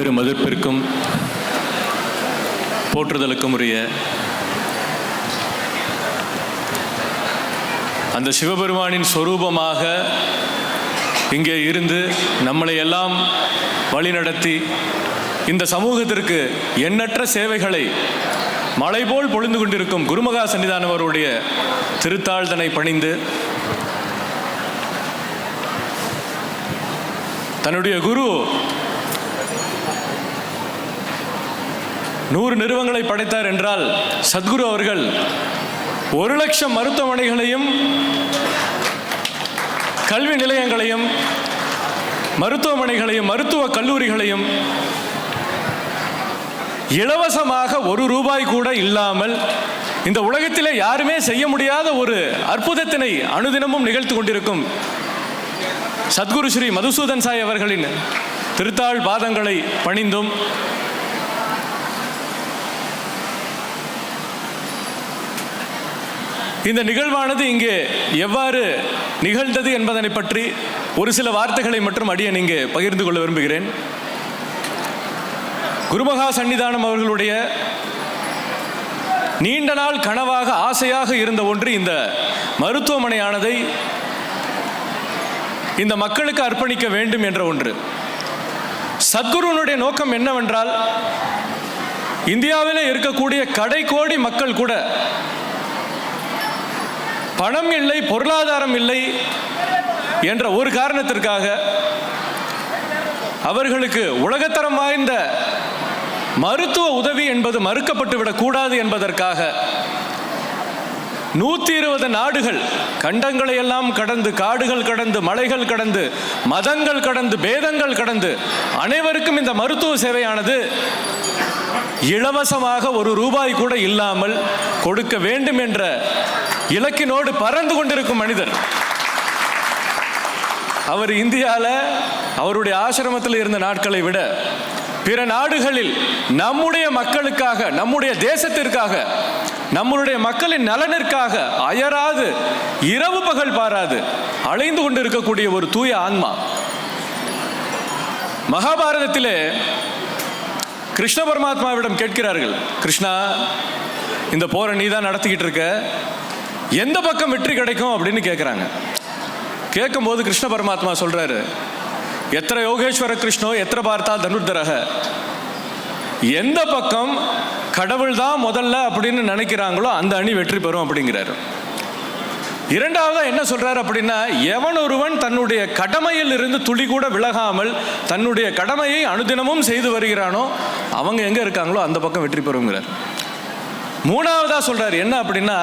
பெரும் மதிப்பிற்கும் போற்றுதலுக்கும் உரிய அந்த சிவபெருமானின் சொரூபமாக இங்கே இருந்து நம்மளை எல்லாம் வழிநடத்தி இந்த சமூகத்திற்கு எண்ணற்ற சேவைகளை மலை போல் பொழிந்து கொண்டிருக்கும் குருமகா சன்னிதானம் அவருடைய திருத்தாழ்தனை பணிந்து தன்னுடைய குரு நூறு நிறுவனங்களை படைத்தார் என்றால் சத்குரு அவர்கள் ஒரு லட்சம் மருத்துவமனைகளையும் கல்வி நிலையங்களையும் மருத்துவமனைகளையும் மருத்துவ கல்லூரிகளையும் இலவசமாக ஒரு ரூபாய் கூட இல்லாமல் இந்த உலகத்திலே யாருமே செய்ய முடியாத ஒரு அற்புதத்தினை அனுதினமும் நிகழ்த்து கொண்டிருக்கும் சத்குரு ஸ்ரீ மதுசூதன் சாய் அவர்களின் திருத்தாள் பாதங்களை பணிந்தும் இந்த நிகழ்வானது இங்கே எவ்வாறு நிகழ்ந்தது என்பதனை பற்றி ஒரு சில வார்த்தைகளை மட்டும் அடியன் இங்கே பகிர்ந்து கொள்ள விரும்புகிறேன். குருமகா சன்னிதானம் அவர்களுடைய நீண்ட நாள் கனவாக ஆசையாக இருந்த ஒன்று இந்த மருத்துவமனையானதை இந்த மக்களுக்கு அர்ப்பணிக்க வேண்டும் என்ற ஒன்று. சத்குருவனுடைய நோக்கம் என்னவென்றால் இந்தியாவிலே இருக்கக்கூடிய கடை கோடி மக்கள் கூட பணம் இல்லை பொருளாதாரம் இல்லை என்ற ஒரு காரணத்திற்காக அவர்களுக்கு உலகத்தரம் வாய்ந்த மருத்துவ உதவி என்பது மறுக்கப்பட்டு விடக்கூடாது என்பதற்காக நூத்தி இருபது நாடுகள் கண்டங்களை எல்லாம் கடந்து காடுகள் கடந்து மலைகள் கடந்து மதங்கள் கடந்து பேதங்கள் கடந்து அனைவருக்கும் இந்த மருத்துவ சேவையானது இலவசமாக ஒரு ரூபாய் கூட இல்லாமல் கொடுக்க வேண்டும் என்ற இலக்கினோடு பறந்து கொண்டிருக்கும் மனிதர். அவர் இந்தியாவில் அவருடைய ஆசிரமத்தில் இருந்த நாட்களை விட பிற நாடுகளில் நம்முடைய மக்களுக்காக நம்முடைய தேசத்திற்காக நம்முடைய மக்களின் நலனிற்காக அயராது இரவு பகல் பாராது அலைந்து கொண்டிருக்கக்கூடிய ஒரு தூய ஆன்மா. மகாபாரதத்திலே கிருஷ்ண பரமாத்மாவிடம் கேட்கிறார்கள் கிருஷ்ணா இந்த போரை நீ தான் நடத்திக்கிட்டு இருக்க? எந்த பக்கம் வெற்றி கிடைக்கும் அப்படின்னு கேட்குறாங்க கேட்கும்போது கிருஷ்ண பரமாத்மா சொல்கிறாரு எத்தனை யோகேஸ்வர கிருஷ்ணோ எத்தனை பார்த்தா தனுர்தரக? எந்த பக்கம் கடவுள் தான் முதல்ல அப்படின்னு நினைக்கிறாங்களோ அந்த அணி வெற்றி பெறும் அப்படிங்கிறாரு. இரண்டாவதாக என்ன சொல்றாரு அப்படின்னா எவன் ஒருவன் தன்னுடைய கடமையில் இருந்து துளி கூட விலகாமல் தன்னுடைய கடமையை அனுதினமும் செய்து வருகிறானோ அவங்க எங்க இருக்காங்களோ அந்த பக்கம் வெற்றி பெறுங்கிறார். மூணாவதா சொல்றாரு என்ன அப்படின்னா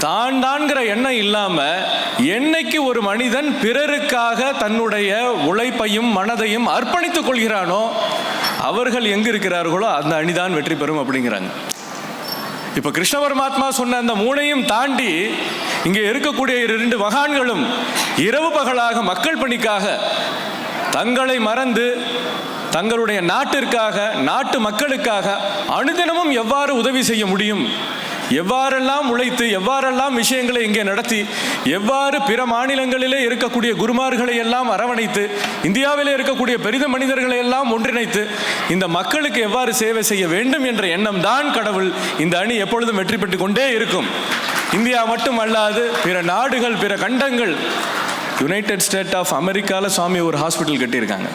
தான் தான்கிற எண்ணம் இல்லாம என்னைக்கு ஒரு மனிதன் பிறருக்காக தன்னுடைய உழைப்பையும் மனதையும் அர்ப்பணித்துக் கொள்கிறானோ அவர்கள் எங்கே இருக்கிறார்களோ அந்த அணிதான் வெற்றி பெறும் அப்படிங்கிறாங்க. இப்ப கிருஷ்ண பரமாத்மா சொன்ன அந்த மூனையும் தாண்டி இங்கே இருக்கக்கூடிய இரண்டு மகான்களும் இரவு பகலாக மக்கள் பணிக்காக தங்களை மறந்து தங்களுடைய நாட்டிற்காக நாட்டு மக்களுக்காக அனுதினமும் எவ்வாறு உதவி செய்ய முடியும் எவ்வாறெல்லாம் உழைத்து எவ்வாறெல்லாம் விஷயங்களை இங்கே நடத்தி எவ்வாறு பிற மாநிலங்களிலே இருக்கக்கூடிய குருமார்களை எல்லாம் அரவணைத்து இந்தியாவிலே இருக்கக்கூடிய பெரித மனிதர்களை எல்லாம் ஒன்றிணைத்து இந்த மக்களுக்கு எவ்வாறு சேவை செய்ய வேண்டும் என்ற எண்ணம் தான் கடவுள் இந்த அணி எப்பொழுதும் வெற்றி பெற்று கொண்டே இருக்கும். இந்தியா மட்டும் அல்லாது பிற நாடுகள் பிற கண்டங்கள் யுனைடெட் ஸ்டேட் ஆஃப் அமெரிக்காவில் சுவாமி ஒரு ஹாஸ்பிட்டல் கட்டியிருக்காங்க.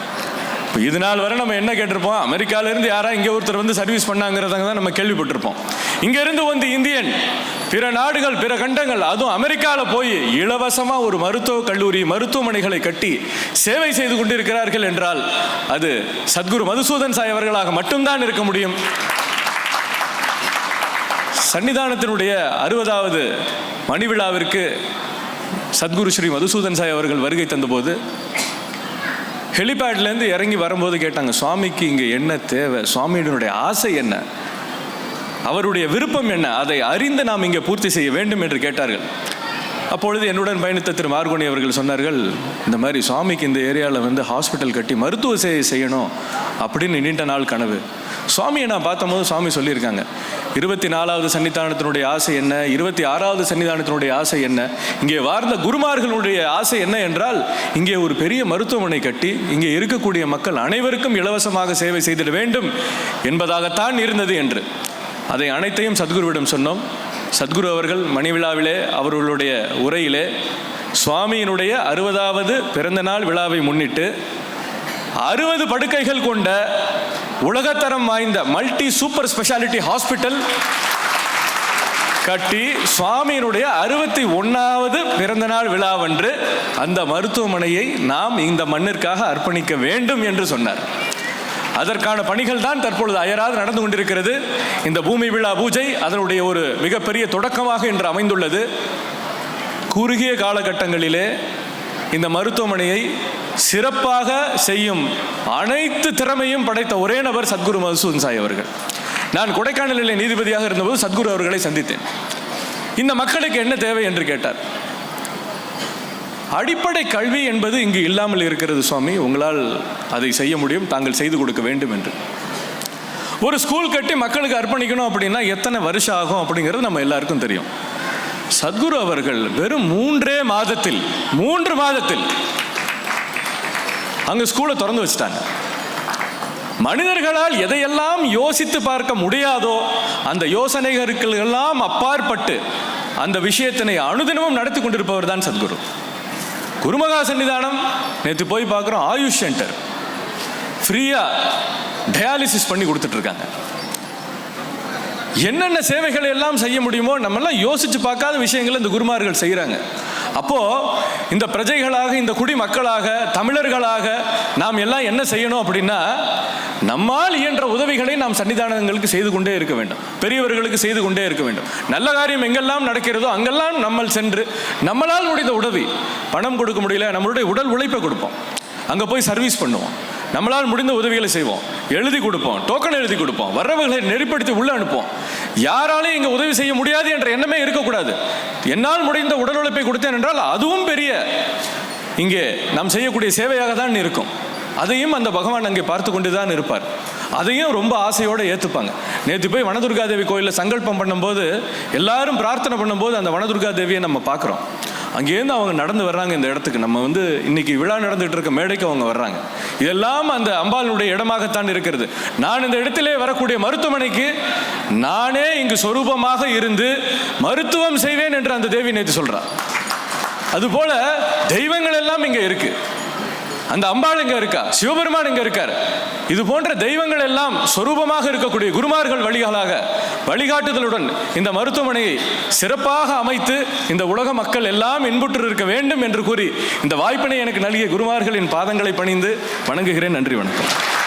இப்போ இது நாள் வரை நம்ம என்ன கேட்டிருப்போம்? அமெரிக்காவிலேருந்து யாரா இங்கே ஒருத்தர் வந்து சர்வீஸ் பண்ணாங்கிறத தான் நம்ம கேள்விப்பட்டிருப்போம். இங்கேருந்து வந்து இந்தியன் பிற நாடுகள் பிற கண்டங்கள் அதுவும் அமெரிக்காவில் போய் இலவசமாக ஒரு மருத்துவ கல்லூரி மருத்துவமனைகளை கட்டி சேவை செய்து கொண்டிருக்கிறார்கள் என்றால் அது சத்குரு மதுசூதன் சாய் அவர்களாக மட்டும்தான் இருக்க முடியும். சன்னிதானத்தினுடைய அறுபதாவது மணி விழாவிற்கு சத்குரு ஸ்ரீ மதுசூதன் சாய் அவர்கள் வருகை தந்தபோது ஹெலிபேட்லேருந்து இறங்கி வரும்போது கேட்டாங்க சுவாமிக்கு இங்கே என்ன தேவை? சுவாமியினுடைய ஆசை என்ன? அவருடைய விருப்பம் என்ன? அதை அறிந்து நாம் இங்கே பூர்த்தி செய்ய வேண்டும் என்று கேட்டார்கள். அப்பொழுது என்னுடன் பயணித்த திரு மார்கோனி அவர்கள் சொன்னார்கள் இந்த மாதிரி சுவாமிக்கு இந்த ஏரியாவில் வந்து ஹாஸ்பிட்டல் கட்டி மருத்துவ சேவை செய்யணும் அப்படின்னு நீண்ட நாள் கனவு. சுவாமியை நான் பார்த்தபோது சுவாமி சொல்லியிருக்காங்க இருபத்தி நாலாவது சன்னிதானத்தினுடைய ஆசை என்ன? இருபத்தி ஆறாவது சன்னிதானத்தினுடைய ஆசை என்ன? இங்கே வாழ்ந்த குருமார்களுடைய ஆசை என்ன என்றால் இங்கே ஒரு பெரிய மருத்துவமனை கட்டி இங்கே இருக்கக்கூடிய மக்கள் அனைவருக்கும் இலவசமாக சேவை செய்திட வேண்டும் என்பதாகத்தான் இருந்தது என்று. அதை அனைத்தையும் சத்குருவிடம் சொன்னோம். சத்குரு அவர்கள் மணிவிழாவிலே அவர்களுடைய உரையிலே சுவாமியினுடைய அறுபதாவது பிறந்தநாள் விழாவை முன்னிட்டு அறுபது படுக்கைகள் கொண்ட உலகத்தரம் வாய்ந்த மல்டி சூப்பர் ஸ்பெஷாலிட்டி ஹாஸ்பிட்டல் கட்டி சுவாமியினுடைய அறுபத்தி ஒன்னாவது பிறந்த நாள் விழாவன்று அந்த மருத்துவமனையை நாம் இந்த மண்ணிற்காக அர்ப்பணிக்க வேண்டும் என்று சொன்னார். அதற்கான பணிகள் தான் தற்பொழுது அயராது நடந்து கொண்டிருக்கிறது. இந்த பூமி விழா பூஜை அதனுடைய ஒரு மிகப்பெரிய தொடக்கமாக இன்று அமைந்துள்ளது. குறுகிய காலகட்டங்களிலே இந்த மருத்துவமனையை சிறப்பாக செய்யும் அனைத்து திறமையும் படைத்த ஒரே நபர் சத்குரு மசூன் சாய் அவர்கள். நான் கொடைக்கானலில் நீதிபதியாக இருந்தபோது சத்குரு அவர்களை சந்தித்தேன். இந்த மக்களுக்கு என்ன தேவை என்று கேட்டார். அடிப்படை கல்வி என்பது இங்கு இல்லாமல் இருக்கிறது சுவாமி. உங்களால் அதை செய்ய முடியும் தாங்கள் செய்து கொடுக்க வேண்டும் என்று. ஒரு ஸ்கூல் கட்டி மக்களுக்கு அர்ப்பணிக்கணும் அப்படின்னா எத்தனை வருஷம் ஆகும் அப்படிங்கிறது நம்ம எல்லாருக்கும் தெரியும். சத்குரு அவர்கள் வெறும் மூன்றே மாதத்தில் மூன்று மாதத்தில் அங்கே ஸ்கூலை திறந்து வச்சுட்டாங்க. மனிதர்களால் எதையெல்லாம் யோசித்து பார்க்க முடியாதோ அந்த யோசனைகளுக்கெல்லாம் அப்பாற்பட்டு அந்த விஷயத்தினை அனுதினமும் நடத்தி கொண்டிருப்பவர் தான் சத்குரு. குருமகா சன்னிதானம் நேற்று போய் பார்க்குறோம் ஆயுஷ் சென்டர் ஃப்ரீயாக டயாலிசிஸ் பண்ணி கொடுத்துட்ருக்காங்க. என்னென்ன சேவைகளை எல்லாம் செய்ய முடியுமோ நம்மெல்லாம் யோசித்து பார்க்காத விஷயங்களை இந்த குருமார்கள் செய்கிறாங்க அப்போ இந்த பிரஜைகளாக இந்த குடிமக்களாக தமிழர்களாக நாம் எல்லாம் என்ன செய்யணும் அப்படின்னா நம்மால் இயன்ற உதவிகளை நாம் சன்னிதானங்களுக்கு செய்து கொண்டே இருக்க வேண்டும். பெரியவர்களுக்கு செய்து கொண்டே இருக்க வேண்டும். நல்ல காரியம் எங்கெல்லாம் நடக்கிறதோ அங்கெல்லாம் நம்ம சென்று நம்மளால் முடிந்த உதவி பணம் கொடுக்க முடியல நம்மளுடைய உடல் உழைப்பை கொடுப்போம். அங்கே போய் சர்வீஸ் பண்ணுவோம். நம்மளால் முடிந்த உதவிகளை செய்வோம். எழுதி கொடுப்போம் டோக்கன் எழுதி கொடுப்போம் வர்றவர்களை நெறிப்படுத்தி உள்ள அனுப்போம் யாராலையும் இங்கே உதவி செய்ய முடியாது என்ற எண்ணமே இருக்கக்கூடாது. என்னால் முடிந்த உடல் உழைப்பை கொடுத்தேன் என்றால் அதுவும் பெரிய இங்கே நாம் செய்யக்கூடிய சேவையாக தான் இருக்கும். அதையும் அந்த பகவான் அங்கே பார்த்து கொண்டு தான் இருப்பார். அதையும் ரொம்ப ஆசையோடு ஏற்றுப்பாங்க நேற்று போய் வனதுர்கா தேவி கோயிலில் சங்கல்பம் பண்ணும்போது எல்லாரும் பிரார்த்தனை பண்ணும்போது அந்த வனதுர்கா தேவியை நம்ம பார்க்குறோம். அங்கேருந்து அவங்க நடந்து வர்றாங்க இந்த இடத்துக்கு. நம்ம வந்து இன்னைக்கு விழா நடந்துகிட்டு இருக்க மேடைக்கு அவங்க வர்றாங்க. இதெல்லாம் அந்த அம்பாளுடைய இடமாகத்தான் இருக்கிறது. நான் இந்த இடத்திலே வரக்கூடிய மருத்துவமனைக்கு நானே இங்கு சொரூபமாக இருந்து மருத்துவம் செய்வேன் என்று அந்த தேவி நேற்று சொல்றா. அதுபோல தெய்வங்கள் எல்லாம் இங்கே இருக்குது அந்த அம்பாள் எங்க இருக்கா? சிவபெருமான் எங்க இருக்கார்? இது போன்ற தெய்வங்கள் எல்லாம் சொரூபமாக இருக்கக்கூடிய குருமார்கள் வழிகளாக வழிகாட்டுதலுடன் இந்த மருத்துவமனையை சிறப்பாக அமைத்து இந்த உலக மக்கள் எல்லாம் இன்புற்று இருக்க வேண்டும் என்று கூறி இந்த வாய்ப்பினை எனக்கு நல்கிய குருமார்களின் பாதங்களை பணிந்து வணங்குகிறேன். நன்றி வணக்கம்.